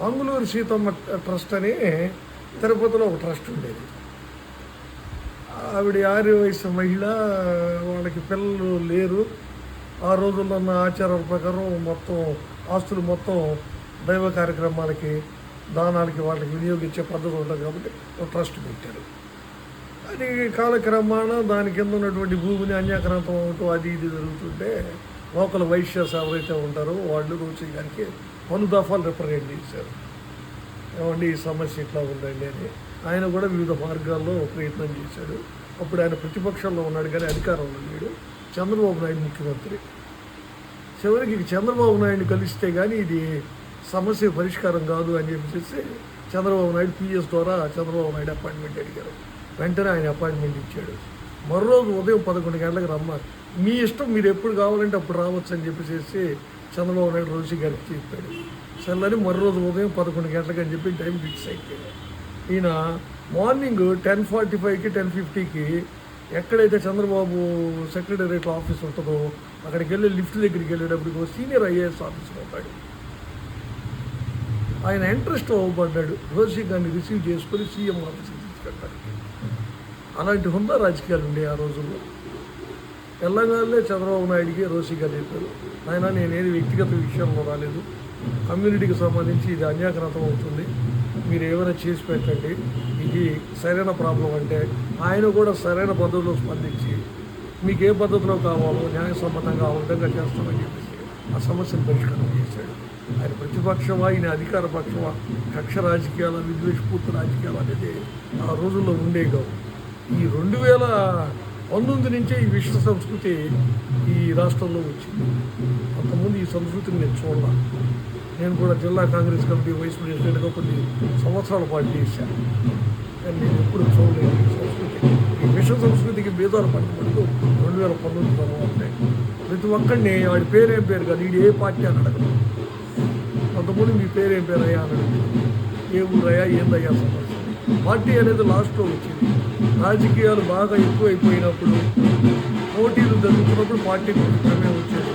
Mangaluru Seethamma trust అని తిరుపతిలో ఒక ట్రస్ట్ ఉండేది. ఆవిడ ఆర్య వయసు మహిళ వాళ్ళకి పిల్లలు లేరు. ఆ రోజుల్లో ఉన్న ఆచారాల ప్రకారం మొత్తం ఆస్తులు మొత్తం దైవ కార్యక్రమాలకి దానాలకి వాళ్ళకి వినియోగించే పద్ధతి ఉంటుంది కాబట్టి ఒక ట్రస్ట్ పెట్టారు. అది కాలక్రమాన దాని కింద ఉన్నటువంటి భూమిని అన్యాక్రాంతం అవటం అది ఇది జరుగుతుంటే లోకల్ వైశ్యస్ ఎవరైతే ఉంటారో వాళ్ళు రోజు గారికి పలు దఫాలు రిప్రజెంట్ చేశారు. ఏమండి ఈ సమస్య ఇట్లా ఉందండి అని. ఆయన కూడా వివిధ మార్గాల్లో ప్రయత్నం చేశాడు. అప్పుడు ఆయన ప్రతిపక్షంలో ఉన్నాడు కానీ అధికారంలో లేడు. చంద్రబాబు నాయుడు ముఖ్యమంత్రి. చివరికి చంద్రబాబు నాయుడు కలిస్తే కానీ ఇది సమస్య పరిష్కారం కాదు అని చెప్పేసి చంద్రబాబు నాయుడు పిఎస్ ద్వారా చంద్రబాబు నాయుడు అపాయింట్మెంట్ అడిగారు. వెంటనే ఆయన అపాయింట్మెంట్ ఇచ్చాడు. మరో రోజు ఉదయం పదకొండు గంటలకు రమ్మ మీ ఇష్టం మీరు ఎప్పుడు కావాలంటే అప్పుడు రావచ్చు అని చెప్పేసి చంద్రబాబు నాయుడు రోజు గారికి చెప్పాడు. సర్లని మరో రోజు ఉదయం పదకొండు గంటలకు అని చెప్పి టైం ఫిక్స్ అయిపోయింది. ఈయన మార్నింగ్ టెన్ ఫార్టీ ఫైవ్కి టెన్ ఫిఫ్టీకి ఎక్కడైతే చంద్రబాబు సెక్రటేరియట్ ఆఫీస్ ఉంటుందో అక్కడికి వెళ్ళి లిఫ్ట్ దగ్గరికి వెళ్ళేటప్పుడు సీనియర్ ఐఏఎస్ ఆఫీసర్ ఉంటాడు. ఆయన ఇంట్రెస్ట్ అవ్వబడ్డాడు. రోషి గారిని రిసీవ్ చేసుకొని సీఎం ఆఫీస్కి తీసుకెళ్తాడు. అలాంటి హుందా రాజకీయాలు ఉండే ఆ రోజుల్లో. తెలంగాణలో చంద్రబాబు నాయుడికి రోషిగా చెప్పారు ఆయన నేనేది వ్యక్తిగత విషయంలో రాలేదు. కమ్యూనిటీకి సంబంధించి ఇది అన్యాక్రాంతం అవుతుంది. మీరు ఏమైనా చేసి పెట్టండి. ఇది సరైన ప్రాబ్లం అంటే ఆయన కూడా సరైన పద్ధతిలో స్పందించి మీకు ఏ పద్ధతిలో కావాలో న్యాయసమ్మతంగా ఆ విధంగా చేస్తామని చెప్పేసి ఆ సమస్యను పరిష్కారం చేశాడు. ఆయన ప్రతిపక్షమా ఆయన అధికార పక్షమా కక్ష రాజకీయాల విద్వేషపూర్తి రాజకీయాలు అనేది ఆ రోజుల్లో ఉండే కావు. ఈ రెండు వేల పంతొమ్మిది నుంచే ఈ విశ్వ సంస్కృతి ఈ రాష్ట్రంలో వచ్చింది. అంతకుముందు ఈ సంస్కృతిని నేను చూడాల. నేను కూడా జిల్లా కాంగ్రెస్ కమిటీ వైస్ ప్రెసిడెంట్గా కొన్ని సంవత్సరాల పాటు చేశాను. కానీ నేను ఎప్పుడు చూడలేదు ఈ సంస్కృతి. ఈ విశ్వ సంస్కృతికి బీదాలు పట్టుకుంటూ రెండు వేల పంతొమ్మిది తర్వాత ప్రతి ఒక్కడిని వాడి పేరేం పేరు కాదు వీడు ఏ పార్టీ అని అడగదు అంతకుముందు మీ పేరేం పేరు అయ్యా అని అడుగుతారు ఏ ఊరయ్యా ఏందయ్యా సమస్య? పార్టీ అనేది లాస్ట్లో వచ్చింది. రాజకీయాలు బాగా ఎక్కువైపోయినప్పుడు పోటీలు జరుగుతున్నప్పుడు పార్టీ ప్రభుత్వమే వచ్చేది.